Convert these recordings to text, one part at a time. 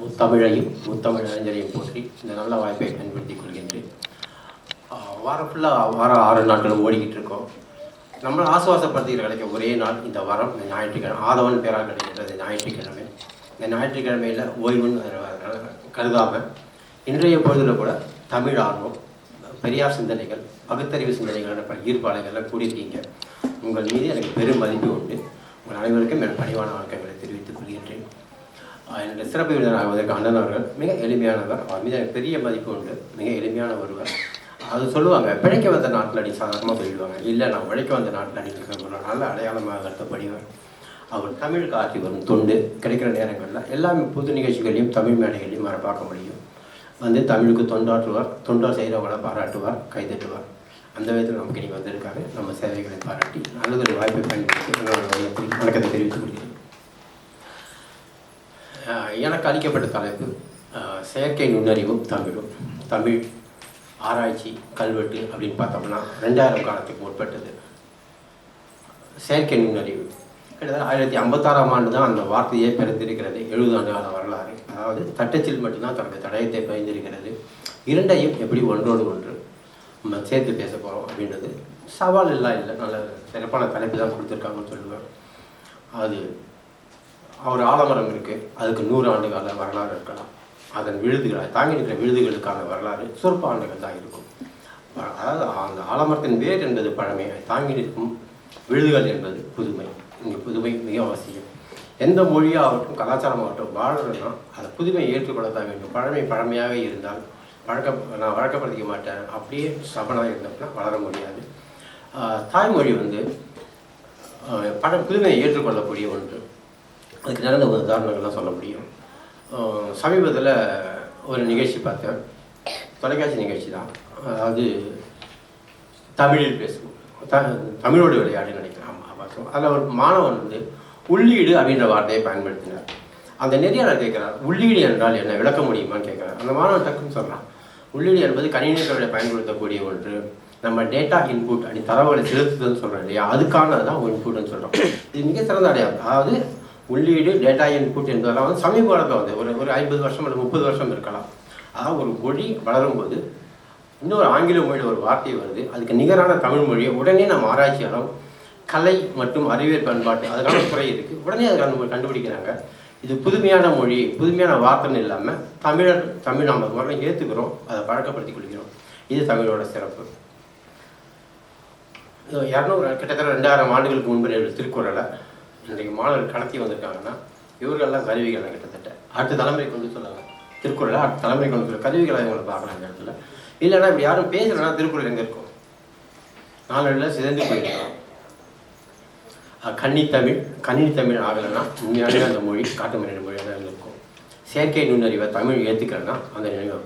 முத்தமிழையும் முத்தமிழ் அறிஞரையும் போற்றி இந்த நல்ல வாய்ப்பை பயன்படுத்திக் கொள்கின்றேன். வாரம் ஃபுல்லாக வாரம் ஆறு நாட்களும் ஓடிக்கிட்டு இருக்கோம். நம்மளை ஆசுவாசப்படுத்திக்கிற கிடைக்க ஒரே நாள் இந்த வாரம் இந்த ஞாயிற்றுக்கிழமை. ஆதவன் பேரால் கிடைக்கின்றது ஞாயிற்றுக்கிழமை. இந்த ஞாயிற்றுக்கிழமையில் ஓய்வுன்னு கருதாமல் இன்றைய பொழுதில் கூட தமிழ் ஆர்வம் பெரியார் சிந்தனைகள் பகுத்தறிவு சிந்தனைகள் என்ற ஈர்ப்பாளர்கள்லாம் கூடியிருக்கீங்க. உங்கள் மீது எனக்கு பெரும் மதிப்பு உண்டு. உங்கள் அனைவருக்கும் என் பணிவான வாழ்க்கை என்னுடைய சிறப்பு விருந்தினர் ஆகுவதற்கு அண்ணன் அவர்கள் மிக எளிமையானவர். அவர் மிக பெரிய மதிப்பு உண்டு. மிக எளிமையான ஒருவர். அது சொல்லுவாங்க பிழைக்க வந்த நாட்டில் அடி சாதாரணமாக போயிடுவாங்க. இல்லை நான் உழைக்க வந்த நாட்டில் அடிக்கிறேன் ஒரு நல்ல அடையாளமாக கருத்தப்படுவார் அவர் தமிழுக்கு ஆற்றி வரும் தொண்டு கிடைக்கிற நேரங்களில் எல்லா புது நிகழ்ச்சிகளையும் தமிழ் மேடைகளையும் அவரை பார்க்க முடியும். வந்து தமிழுக்கு தொண்டாற்றுவார் தொண்டா செய்கிறவங்களை பாராட்டுவார் கைதட்டுவார். அந்த விதத்தில் நமக்கு இன்றைக்கி வந்திருக்காரு. நம்ம சேவைகளை பாராட்டி நல்லதொரு வாய்ப்பை பயன்படுத்தி வணக்கத்தை- தெரிவித்துக் கொள்கிறேன். எனக்கு அளிக்கப்பட்ட தலைப்பு செயற்கை நுண்ணறிவும் தமிழும். தமிழ் ஆராய்ச்சி கல்வெட்டு அப்படின்னு பார்த்தோம்னா ரெண்டாயிரம் காலத்துக்கு முற்பட்டது. செயற்கை நுண்ணறிவு. கிட்டத்தட்ட ஆயிரத்தி ஐம்பத்தாறாம் ஆண்டு தான் அந்த வார்த்தையே பிறந்திருக்கிறது எழுபதாண்டு கால வரலாறு. அதாவது தட்டச்சில் மட்டும்தான் தனது தடயத்தை பயந்திருக்கிறது. இரண்டையும் எப்படி ஒன்றோடு ஒன்று நம்ம சேர்த்து பேச போகிறோம் அப்படின்றது சவால் எல்லாம் இல்லை. நல்ல சிறப்பான தலைப்பு தான் கொடுத்துருக்காங்கன்னு சொல்லுவேன். அது ஒரு ஆலமரம் இருக்குது அதுக்கு நூறு ஆண்டு கால வரலாறு இருக்கலாம். அதன் விழுதுகளை தாங்கி நிற்கிற விழுதுகளுக்கான வரலாறு சொற்ப ஆண்டுகள் தான் இருக்கும். அதாவது அந்த ஆலமரத்தின் வேர் என்பது பழமை. தாங்கி நிற்கும் விழுதுகள் என்பது புதுமை. இங்கே புதுமை மிக அவசியம். எந்த மொழியாகட்டும் கலாச்சாரமாகட்டும் வாழணும்னா அந்த புதுமையை ஏற்றுக்கொள்ளத்தான் வேண்டும். பழமை பழமையாக இருந்தால் வழக்க நான் வழக்கப்படுத்திக்க மாட்டேன். அப்படியே சபனாக இருந்தோம்னா வளர முடியாது. தாய்மொழி வந்து பழ புதுமையை ஏற்றுக்கொள்ளக்கூடிய ஒன்று. அதுக்கு நடந்த ஒரு உதாரணங்கள்லாம் சொல்ல முடியும். சமீபத்தில் ஒரு நிகழ்ச்சி பார்த்தேன். தொலைக்காட்சி நிகழ்ச்சி தான். அதாவது தமிழில் பேசுவோம். த தமிழோடு விளையாடு நினைக்கிறேன் ஆமாம் பார்த்தோம் அதில் ஒரு மாணவன் வந்து உள்ளீடு அப்படின்ற வார்த்தையை பயன்படுத்தினார். அந்த நெறியாளர் கேட்குறார் உள்ளீடு என்றால் என்ன? விளக்க முடியுமான்னு கேட்குறார். அந்த மாணவன் டக்குன்னு சொல்கிறான் உள்ளீடு என்பது கணினிகளை பயன்படுத்தக்கூடிய ஒன்று. நம்ம டேட்டா இன்புட் அப்படி தரவுகளை செலுத்துதல்னு சொல்கிறோம் இல்லையா? அதுக்கானது தான் இன்புட்னு சொல்கிறோம் இது மிக சிறந்த அடையாளம். அதாவது உள்ளீடு டேட்டா இன்புட் என்பதெல்லாம் வந்து சமீப காலத்தில் வந்து ஒரு ஒரு ஐம்பது வருஷம் அல்லது முப்பது வருஷம் இருக்கலாம். அதாவது ஒரு மொழி வளரும்போது இன்னொரு ஆங்கில மொழியில் ஒரு வார்த்தை வருது. அதுக்கு நிகரான தமிழ் மொழியை உடனே நம்ம ஆராய்ச்சியாளரும் கலை மற்றும் அறிவியல் பண்பாட்டு அதுக்கான குறை இருக்குது உடனே அதுக்கான நம்ம கண்டுபிடிக்கிறாங்க. இது புதுமையான மொழி புதுமையான வார்த்தைன்னு இல்லாமல் தமிழர் தமிழ் நம்ம முதல்ல ஏற்றுக்கிறோம் அதை பழக்கப்படுத்திக் கொள்கிறோம். இது தமிழோட சிறப்பு. இரநூறு கிட்டத்தட்ட ரெண்டாயிரம் ஆண்டுகளுக்கு முன்பு திருக்குறளை இன்றைக்கு மாணவர்கள் கடத்தி வந்திருக்காங்கன்னா இவர்களெல்லாம் கருவிகள் கிட்டத்தட்ட. அடுத்த தலைமுறை கொண்டு சொல்லலாம் திருக்குறளை அடுத்த தலைமுறை கொண்டு சொல்ல கருவிகளை இவங்களை பார்க்கலாம் இந்த இடத்துல. இல்லைன்னா இப்படி யாரும் பேசலைன்னா திருக்குறள் எங்கே இருக்கும்? நாளில் சிதைந்து போயிருக்கலாம். அஹ் கன்னித்தமிழ் கணினி தமிழ் ஆகலைன்னா உண்மையான அந்த மொழி காட்டு மொழி மொழியாக தான் இருக்கும். செயற்கை நுண்ணறிவை தமிழ் ஏற்றுக்கலன்னா அந்த நினைவு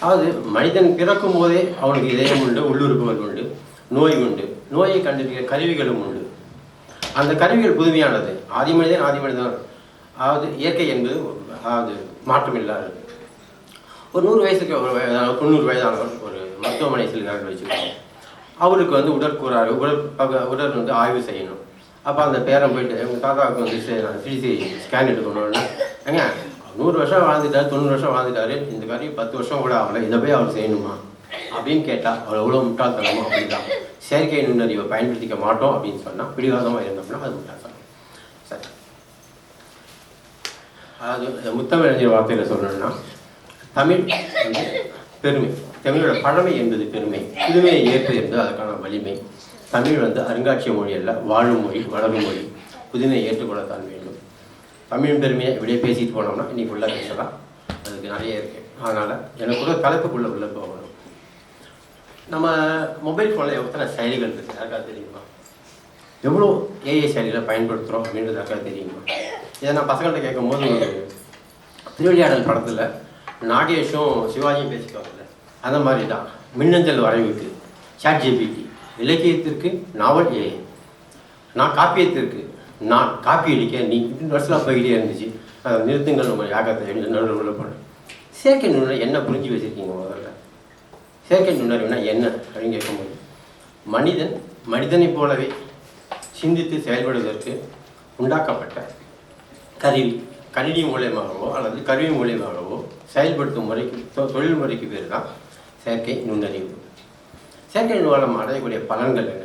அதாவது மனிதன் பிறக்கும் போதே அவனுக்கு இதயம் உண்டு உள்ளுறுப்புகள் உண்டு நோய் உண்டு. நோயை கண்டுபிடிக்க கருவிகளும் உண்டு. அந்த கருவிகள் புதுமையானது. ஆதி மனிதன் ஆதி மனிதன். அதாவது இயற்கை என்பது அதாவது மாற்றம் இல்லாதது ஒரு நூறு வயசுக்கு ஒரு வயதான தொண்ணூறு வயதானவர் ஒரு மருத்துவமனை செல்கிறார்கள் வச்சுக்கோங்க அவருக்கு வந்து உடற்கூறாறு உடல் பக- உடல் வந்து ஆய்வு செய்யணும். அப்போ அந்த பேரன் போயிட்டு எங்கள் தாத்தாவுக்கு வந்து சிசி ஸ்கேன் எடுக்கணும்னா ஏங்க நூறு வருஷம் வாழ்ந்துட்டாரு தொண்ணூறு வருஷம் வாழ்ந்துட்டாரு. இந்த காரியம் பத்து வருஷம் கூட ஆகலை இதை போய் அவர் செய்யணுமா? அப்படின்னு கேட்டால் அவர் எவ்வளோ முட்டாள்தனமோ அப்படிதான். செயற்கை நுண்ணறிவை பயன்படுத்திக்க மாட்டோம் அப்படின்னு சொன்னால் பிடிவாதமாக இருந்தோம்னா அது முட்டாள்தனம். சரி. அதாவது முத்தமிழறிஞர் வார்த்தையில் சொல்லணும்னா தமிழ் வந்து பெருமை. தமிழோட பழமை என்பது பெருமை. புதுமையை ஏற்பது என்பது அதற்கான வலிமை. தமிழ் வந்து அருங்காட்சிய மொழி அல்ல வாழும் மொழி வளரும் மொழி. புதுமையை ஏற்றுக்கொள்ளத்தான் வேண்டும். தமிழ் பெருமையை இப்படியே பேசிட்டு போனோம்னா இன்னைக்கு உள்ள பேசலாம் அதுக்கு நிறைய இருக்கு. அதனால் எனக்கு கூட தலைப்புக்குள்ளே உள்ள போகணும். நம்ம மொபைல் ஃபோனில் எத்தனை செயலிகள் இருக்குது யாருக்காவது தெரியுமா? எவ்வளோ ஏஐ செயலிகளை பயன்படுத்துகிறோம் அப்படின்றது யாருக்காவது தெரியுமா? இதை நான் பசங்கள்கிட்ட கேட்கும்போது திருவிளையாடல் படத்தில் நாகேஷும் சிவாஜியும் பேசிக்குவாங்கல்ல அந்த மாதிரி தான் மின்னஞ்சல் வரைவுக்கு சாட் ஜிபிடி இலக்கியத்திற்கு நாவல் ஏஐ நான் காப்பியத்திற்கு நான் காப்பி அடிக்க நீ இப்படின்னு வருஷம் போய்கிட்டே இருந்துச்சு. அதை நிறுத்துங்கள் நம்ம யாகத்தை என்று நடுவில் போனேன் செயற்கை நூலில் என்ன புரிஞ்சு வச்சுருக்கீங்க முதல்ல? செயற்கை நுண்ணறிவுனா என்ன அப்படின்னு கேட்கும்போது மனிதன் மனிதனைப் போலவே சிந்தித்து செயல்படுவதற்கு உண்டாக்கப்பட்ட கருவி கணினி மூலியமாகவோ அல்லது கருவி மூலியமாகவோ செயல்படுத்தும் முறைக்கு தொ- தொழில் முறைக்கு பேர் தான் செயற்கை நுண்ணறிவு. செயற்கை மூலம் அடையக்கூடிய பலன்கள் என்ன?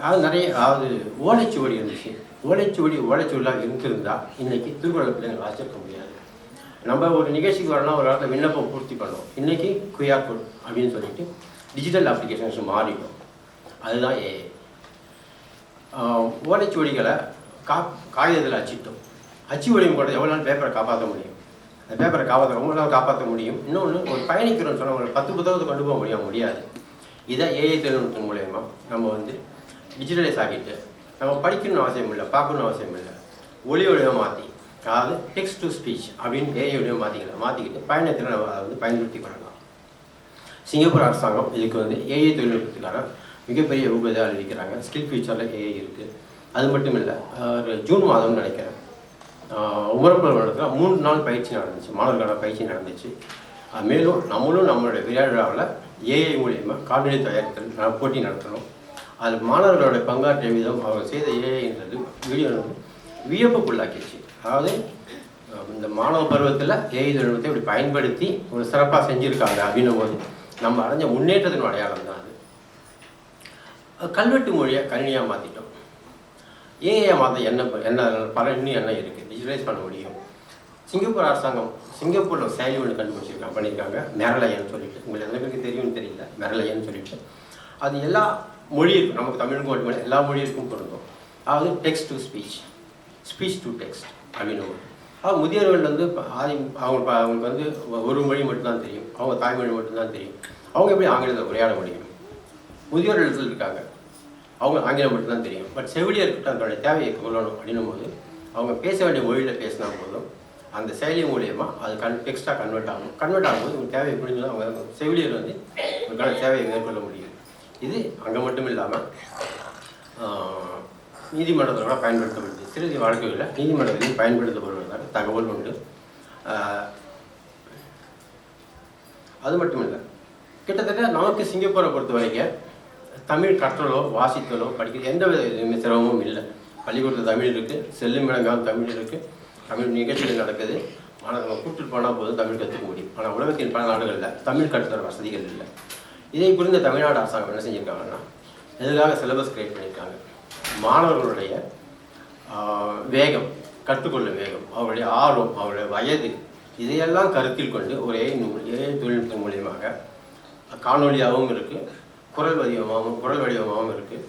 அது நிறைய அதாவது ஓலைச்சுவடி இருந்துச்சு. ஓலைச்சுவடி ஓலைச்சுவடியாக இருந்திருந்தால் இன்றைக்கி திருக்குறள் பிள்ளைங்க வாசிச்சிருக்க முடியாது. நம்ம ஒரு நிகழ்ச்சிக்கு வரணும் ஒரு இடத்துல விண்ணப்பம் பூர்த்தி பண்ணோம் இன்னைக்கு குயா கோட் அப்படின்னு சொல்லிட்டு டிஜிட்டல் அப்ளிகேஷன்ஸ் மாறிடும். அதுதான் ஏ ஓலைச்சுவடிகளை கா காகிதத்தில் அச்சிட்டோம். அச்சு வடிவம் கூட எவ்வளோ நாள் பேப்பரை காப்பாற்ற முடியும்? அந்த பேப்பரை காப்பாற்ற ரொம்ப நாள் காப்பாற்ற முடியும். இன்னொன்று ஒரு பயணிக்கிறோம்னு சொன்னால் ஒரு பத்து புத்தகத்தை கொண்டு போக முடியாது முடியாது. இதை ஏஐ தொழில்நுட்பம் மூலயமா நம்ம வந்து டிஜிட்டலைஸ் ஆகிட்டு நம்ம படிக்கணும்னு அவசியம் இல்லை பார்க்கணும்னு அவசியம் இல்லை. ஒளி ஒளியாக மாற்றி அதாவது டெக்ஸ்ட் டு ஸ்பீச் அப்படின்னு ஏஐ வடிவம் மாற்றிக்கலாம் மாற்றிக்கிட்டு பயணத்தில் நம்ம அதை வந்து பயன்படுத்தி கொள்ளலாம் சிங்கப்பூர் அரசாங்கம் இதுக்கு வந்து ஏஐ தொழில்நுட்பத்துக்கான மிகப்பெரிய ஊக்கத்தை அறிவிக்கிறாங்க. ஸ்கில் ஃபியூச்சரில் ஏஐ இருக்குது அது மட்டும் இல்லை ஒரு ஜூன் மாதம்னு நினைக்கிறேன். உமரப்புல மாவட்டத்தில் மூணு நாள் பயிற்சி நடந்துச்சு. மாணவர்களான பயிற்சி நடந்துச்சு. மேலும் நம்மளும் நம்மளுடைய விளையாடுறாவில் ஏஐ மூலியமாக காணொலி தயாரித்தல் ந- போட்டி நடத்தணும். அதில் மாணவர்களுடைய பங்காற்றிய விதம் அவங்க செய்த ஏஐன்றது வீடியோ வியப்புக்குள்ளாக்கிடுச்சு. அதாவது இந்த மாணவ பருவத்தில் ஏஐ தொழில்நுட்பத்தை இப்படி பயன்படுத்தி ஒரு சிறப்பாக செஞ்சுருக்காங்க அப்படின்னும் போது நம்ம அடைஞ்ச முன்னேற்றத்தின் அடையாளம் தான் அது. கல்வெட்டு மொழியை கணினியாக மாற்றிட்டோம் ஏஐ மாற்ற என்ன என்ன பல இன்னும் என்ன இருக்குது டிஜிட்டலைஸ் பண்ண முடியும். சிங்கப்பூர் அரசாங்கம் சிங்கப்பூரில் செயலி ஒன்று கண்டுபிடிச்சிருக்காங்க பண்ணியிருக்காங்க. மெரலையன்னு சொல்லிட்டு. உங்களுக்கு எந்த பேருக்கு தெரியும்னு தெரியல. மெரலையன்னு சொல்லிட்டு. அது எல்லா மொழி இருக்கும் நமக்கு தமிழுக்கும் எல்லா மொழிக்கும் பொருந்தும். அதாவது text to speech speech to text அப்படின்னு அவங்க முதியவர்கள் முதியோர்கள் வந்து ஆதி அவங்க அவங்களுக்கு வந்து ஒரு மொழி மட்டும்தான் தெரியும். அவங்க தாய்மொழி மட்டும்தான் தெரியும். அவங்க எப்படி ஆங்கிலத்தில் உரையாட முடியும்? முதியோர் இடத்துல இருக்காங்க. அவங்க ஆங்கிலம் மட்டும்தான் தெரியும். பட் செவிலியர்கிட்ட அதனுடைய தேவையை கொள்ளணும் அப்படின்னும் போது அவங்க பேச வேண்டிய மொழியில் பேசினா போதும். அந்த செயலி மூலயமா அது கன் எக்ஸ்ட்ரா கன்வெர்ட் ஆகும். கன்வெர்ட் ஆகும்போது உங்கள் தேவையை புரிஞ்சு அவங்க செவிலியர் வந்து உங்களுக்கான தேவையை மேற்கொள்ள முடியும். இது அங்கே மட்டும் இல்லாமல் நீதிமன்றத்தில் கூட பயன்படுத்தப்படும் சிறுதி வழக்குகளில் நீதிமன்றத்தில் பயன்படுத்தப்படுவதாக தகவல் உண்டு. அது மட்டும் இல்லை கிட்டத்தட்ட நமக்கு சிங்கப்பூரை பொறுத்த வரைக்கும் தமிழ் கற்றலோ வாசித்தலோ படிக்க எந்த வித இதுவுமே சிரமமும் இல்லை. பள்ளிக்கூடத்தில் தமிழ் இருக்குது செல்லும் இடங்கால் தமிழ் இருக்குது தமிழ் நிகழ்ச்சிகள் நடக்குது. ஆனால் நம்ம கூப்பிட்டு போனால் போதும் தமிழ் கற்றுக்க முடியும். ஆனால் உலகத்தின் பல நாடுகளில் தமிழ் கற்றுத்தர வசதிகள் இல்லை. இதை புரிந்த தமிழ்நாடு அரசாங்கம் என்ன செஞ்சுருக்காங்கன்னா எதுக்காக சிலபஸ் கிரியேட் பண்ணியிருக்காங்க மாணவர்களுடைய வேகம் கற்றுக்கொள்ள வேகம் அவருடைய ஆர்வம் அவருடைய வயது இதையெல்லாம் கருத்தில் கொண்டு ஒரே நூல் ஏஐ தொழில்நுட்பம் மூலியமாக காணொலியாகவும் இருக்குது குரல் வடிவமாகவும் குரல் வடிவமாகவும் இருக்குது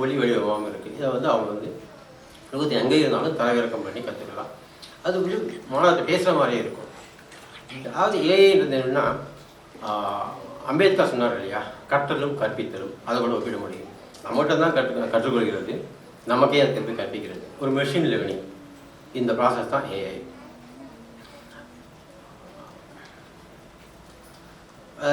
ஒளி வடிவமாகவும் இருக்குது இதை வந்து அவங்க வந்து உலகத்தில் எங்கே இருந்தாலும் தரவிறக்கம் பண்ணி கற்றுக்கலாம் அது மாணவர்கள் பேசுகிற மாதிரியே இருக்கும். அதாவது ஏஐன்றது என்னென்னா அம்பேத்கர் சொன்னார் இல்லையா? கற்றலும் கற்பித்தலும் அதை கூட ஒப்பிட முடியும். நம்மகிட்ட தான் கற்று கற்றுக்கொள்கிறது. நமக்கே அது திருப்பி கற்பிக்கிறது. ஒரு மெஷின் லேர்னிங் இந்த ப்ராசஸ் தான் ஏஐ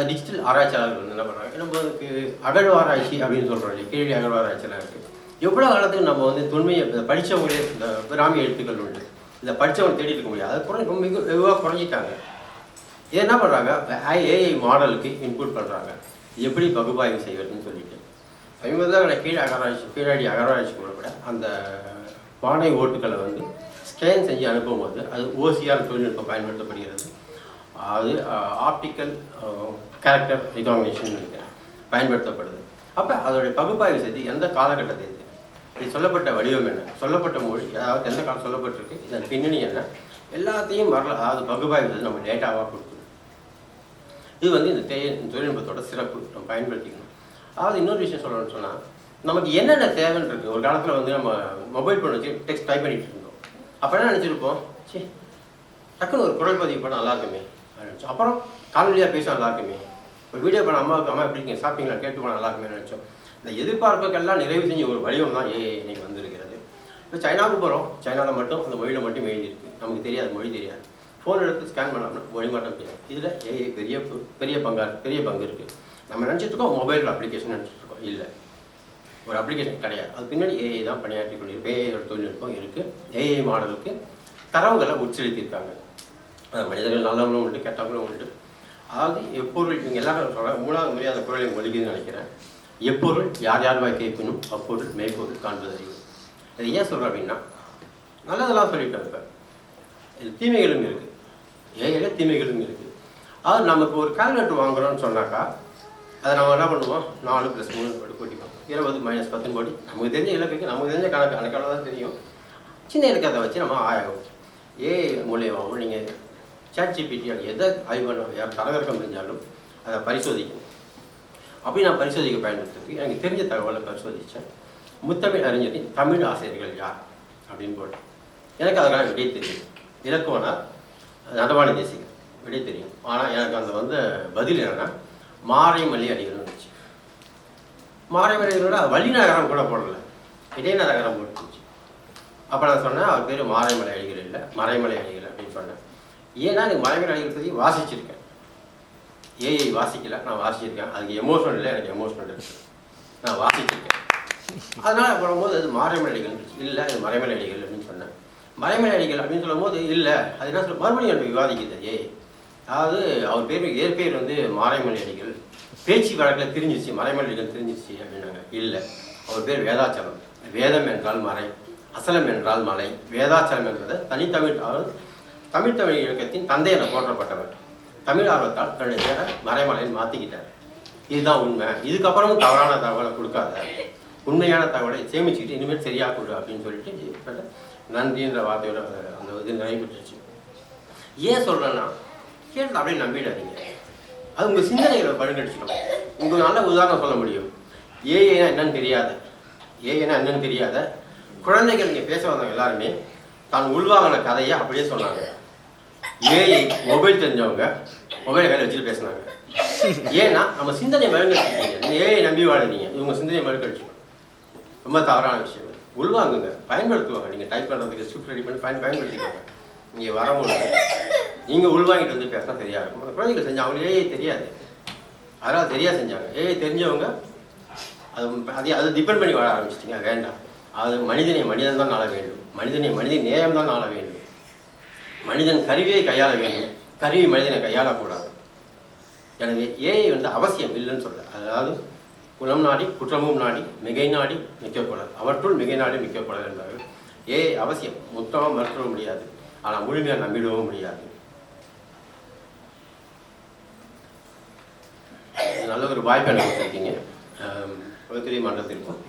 டிஜிட்டல் ஆராய்ச்சியாளர்கள் வந்து என்ன பண்ணுறாங்க நம்மளுக்கு அகழ்வாராய்ச்சி அப்படின்னு சொல்கிறோம் இல்லையா கேள்வி அகழ்வாராய்ச்சியெல்லாம் இருக்குது எவ்வளோ காலத்துக்கு நம்ம வந்து தொன்மையை படித்தவங்களே இந்த பிராமி எழுத்துக்கள் உண்டு. இந்த படித்தவங்க தேடிட்டு இருக்க முடியாது. அது குறை ரொம்ப மிக வெகுவாக குறைஞ்சிட்டாங்க. இது என்ன பண்ணுறாங்க ஏஐ மாடலுக்கு இன்க்ளூட் பண்ணுறாங்க எப்படி பகுப்பாய்வு செய்வதுன்னு சொல்லி. சமீபத்தில் நான் கீழே அகராய்ச்சி கீழடி அகராய்ச்சி கூட கூட அந்த பானை ஓட்டுகளை வந்து ஸ்கேன் செஞ்சு அனுப்பும்போது அது ஓசிஆர் தொழில்நுட்பம் பயன்படுத்தப்படுகிறது. அது ஆப்டிக்கல் கேரக்டர் ரெகாக்னிஷன் பயன்படுத்தப்படுது. அப்போ அதோடைய பகுப்பாய்வு செய்து எந்த காலகட்டத்தை இது இது சொல்லப்பட்ட வடிவம் என்ன? சொல்லப்பட்ட மொழி அதாவது எந்த காலம் சொல்லப்பட்டிருக்கு? இதன் பின்னணி என்ன? எல்லாத்தையும் வரல அதாவது பகுப்பாய்வு செய்து நம்ம டேட்டாவாக கொடுக்கணும். இது வந்து இந்த இந்த தொழில்நுட்பத்தோட சிறப்பு. நம்ம பயன்படுத்திக்கணும். அதாவது இன்னொரு விஷயம் சொல்லணும்னு சொன்னால் நமக்கு என்னென்ன தேவைன்னு இருக்குது ஒரு காலத்தில் வந்து நம்ம மொபைல் ஃபோன் வச்சு டெக்ஸ்ட் டைப் பண்ணிட்டு இருந்தோம். அப்போ என்ன நினச்சிருப்போம்? சே டக்குன்னு ஒரு குரல் பதிவு பண்ண நல்லா இருக்குமே நினச்சோம் நினைச்சோம். அப்புறம் காணொலியாக பேச நல்லா இருக்குமே? ஒரு வீடியோ பண்ண அம்மாவுக்கு அம்மா எப்படி இருக்கீங்க? சாப்பிட்டீங்களா? கேட்டு போனால் நல்லா இருக்குமே நினச்சோம். இந்த எதிர்பார்ப்புக்கெல்லாம் நிறைவு செஞ்ச ஒரு வடிவம் தான் ஏஐ இன்னைக்கு வந்திருக்கிறது. இப்போ சைனாவுக்கு போகிறோம் சைனாவில் மட்டும் அந்த மொழியில் மட்டும் எழுதியிருக்கு நமக்கு தெரியாது மொழி தெரியாது. ஃபோன் எடுத்து ஸ்கேன் பண்ணோம்னா மொழி மட்டும் தெரியாது. இதில் ஏஐ பெரிய பெரிய பங்காக பெரிய பங்கு இருக்குது நம்ம நினச்சிட்ருக்கோம் மொபைலில் மொபைல் அப்ளிகேஷன் நினச்சிட்ருக்கோம் இல்லை. ஒரு அப்ளிகேஷன் கிடையாது. அது பின்னாடி ஏஐ தான் பணியாற்றி கொண்டிருக்கு ஒரு தொழில்நுட்பம் இருக்குது ஏஐ மாடலுக்கு தரவுகளை உச்சரித்திருக்காங்க அது மனிதர்கள் நல்லவங்களும் உண்டு கெட்டவங்களும் உண்டு. அதாவது எப்பொருள் இவங்க எல்லாரும் சொல்கிறாங்க மூணாவது முறையாக அந்த குரலை ஒழிக்குதுன்னு நினைக்கிறேன். எப்பொருள் யார் யார் வாய் கேட்கணும்? அப்பொருள் மெய்ப்பொருள் காண்பது அறிவு இதை ஏன் சொல்கிறேன் அப்படின்னா நல்லதெல்லாம் சொல்லிட்டேன் இப்போ இது தீமைகளும் இருக்குது ஏஐயில் தீமைகளும் இருக்குது அது நமக்கு ஒரு கால்குலேட்டர் வாங்குறோம்னு சொன்னாக்கா அதை நம்ம என்ன பண்ணுவோம்? நாலு ப்ளஸ் மூணு போட்டு கூட்டிப்போம். இருபது மைனஸ் பத்துன்னு கோடி. நமக்கு தெரிஞ்ச இலக்குக்கு நமக்கு தெரிஞ்ச கணக்கு கணக்கான தான் தெரியும். சின்ன இலக்கத்தை வச்சு நம்ம ஆகும் ஏ மூலியமாகவும் நீங்கள் சாட் ஜிபிடியால் எதை ஆய்வு பண்ண யார் தரவிறக்கம் செஞ்சாலும் அதை பரிசோதிக்கணும் அப்படி நான் பரிசோதிக்க பயன்படுத்துறதுக்கு எனக்கு தெரிஞ்ச தகவலை பரிசோதித்தேன் முத்தமிழ் அறிஞரின் தமிழ் ஆசிரியர்கள் யார்? அப்படின்னு போட்டேன். எனக்கு அதெல்லாம் விடை தெரியும். இலக்குவனா? நடவாணி தேசிகர். விடை தெரியும். ஆனால் எனக்கு அந்த வந்து பதில் என்னன்னா மாரைமல்லி அடிகள்னு வந்துச்சு. மாரைமல்லி அடிகளோட வழிநகரம் கூட போடல. இடைநகரம் போட்டுச்சு. அப்போ நான் சொன்னேன் அவர் பேர் மாரைமலை அடிகள் இல்லை மறைமலை அடிகள் அப்படின்னு சொன்னேன். ஏன்னா எனக்கு மறைமலை அடிகள் பற்றி வாசிச்சிருக்கேன் ஏஐ வாசிக்கல. நான் வாசிச்சிருக்கேன். அதுக்கு எமோஷனல் இல்லை எனக்கு எமோஷனல் இருக்கு. நான் வாசிச்சிருக்கேன். அதனால் போடும்போது அது மாரைமலை அடிகள் இல்லை அது மறைமலை அடிகள் அப்படின்னு சொன்னேன். மறைமலை அடிகள் அப்படின்னு சொல்லும்போது இல்லை அது என்ன சொல்ல மறுபடியும் எனக்கு விவாதிக்குது. ஏய் அதாவது அவர் பேர் இயற்பெயர் வந்து மாறைமலை அடிகள். பேச்சு வழக்கில் தெரிஞ்சிச்சு மறைமலை தெரிஞ்சிச்சு அப்படின்னாங்க. இல்லை அவர் பேர் வேதாச்சலம். வேதம் என்றால் மறை அசலம் என்றால் மலை. வேதாச்சலம் என்பது தனித்தமிழ் அவர் தமிழ் தமிழ் இயக்கத்தின் தந்தை என போற்றப்பட்டவர். தமிழ் ஆர்வத்தால் தன்னுடைய பேரை மறைமலையில் மாற்றிக்கிட்டார் இதுதான் உண்மை. இதுக்கப்புறமும் தவறான தகவலை கொடுக்காத உண்மையான தகவலை சேமிச்சுக்கிட்டு இனிமேல் சரியாக கொடு அப்படின்னு சொல்லிட்டு நன்றின்ற வார்த்தையோட அந்த இது நிறைவேற்றுச்சு ஏன் சொல்கிறேன்னா கேட்டு அப்படியே நம்பிடாதீங்க. அது உங்கள் சிந்தனைகளை பழுங்கடிச்சிடும். உங்களுக்கு நல்ல உதாரணம் சொல்ல முடியும். ஏஏனா என்னன்னு தெரியாத. ஏஏனா என்னன்னு தெரியாத. குழந்தைகள் இங்கே பேச வந்தவங்க எல்லாருமே தான் உள்வாங்கின கதையை அப்படியே சொன்னாங்க. ஏஐ மொபைல் தெரிஞ்சவங்க மொபைலை கையில் வச்சுட்டு பேசுனாங்க. ஏன்னா நம்ம சிந்தனை மறுக்கடிச்சிருக்கீங்க ஏஐ நம்பி வாழ்றீங்க. இவங்க சிந்தனை மறுக்கடிச்சிடும் ரொம்ப தவறான விஷயம் உள்வாங்குங்க. பயன்படுத்துவாங்க. நீங்கள் டைப் பண்ணுறதுக்கு ஸ்கிரிப்ட் ரெடி பண்ணி பயன் பயன்படுத்திக்கோங்க. நீங்கள் வரும்போது நீங்கள் உள்வாங்கிட்டு வந்து பேசினா சரியா இருக்கும். அந்த குழந்தைகள் செஞ்சாங்க அவங்களுக்கு ஏஐ தெரியாது. அதனால் தெரியாது செஞ்சாங்க. ஏஐ தெரிஞ்சவங்க அது அதை அதை டிபெண்ட் பண்ணி வாழ ஆரம்பிச்சிட்டிங்க. வேண்டாம். அது மனிதனை மனிதன் தான் ஆள வேண்டும். மனிதனை மனிதன் நேயம் தான் ஆள வேண்டும். மனிதன் கருவியை கையாள வேண்டும். கருவி மனிதனை கையாளக்கூடாது. எனவே ஏஐ வந்து அவசியம் இல்லைன்னு சொல்ல அதாவது குலம் நாடி குற்றமும் நாடி மிகை நாடி மிக்கக்கூடாது அவற்றுள் மிகை நாடி மிக்கக்கூடாது என்றார்கள் ஏஐ அவசியம். மொத்தமாக மறுக்க முடியாது. ஆனால் முழுமையாக நம்பிடவும் முடியாது. நல்ல ஒரு வாய்ப்பு எனக்கு கொடுத்துருக்கீங்க பகுதிரி மன்றத்திற்கும்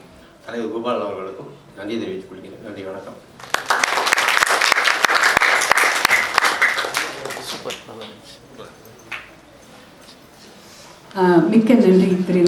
தலைவர் கோபாலன் அவர்களுக்கும் நன்றி தெரிவித்துக் கொள்கிறேன். நன்றி வணக்கம். மிக்க நன்றி திரு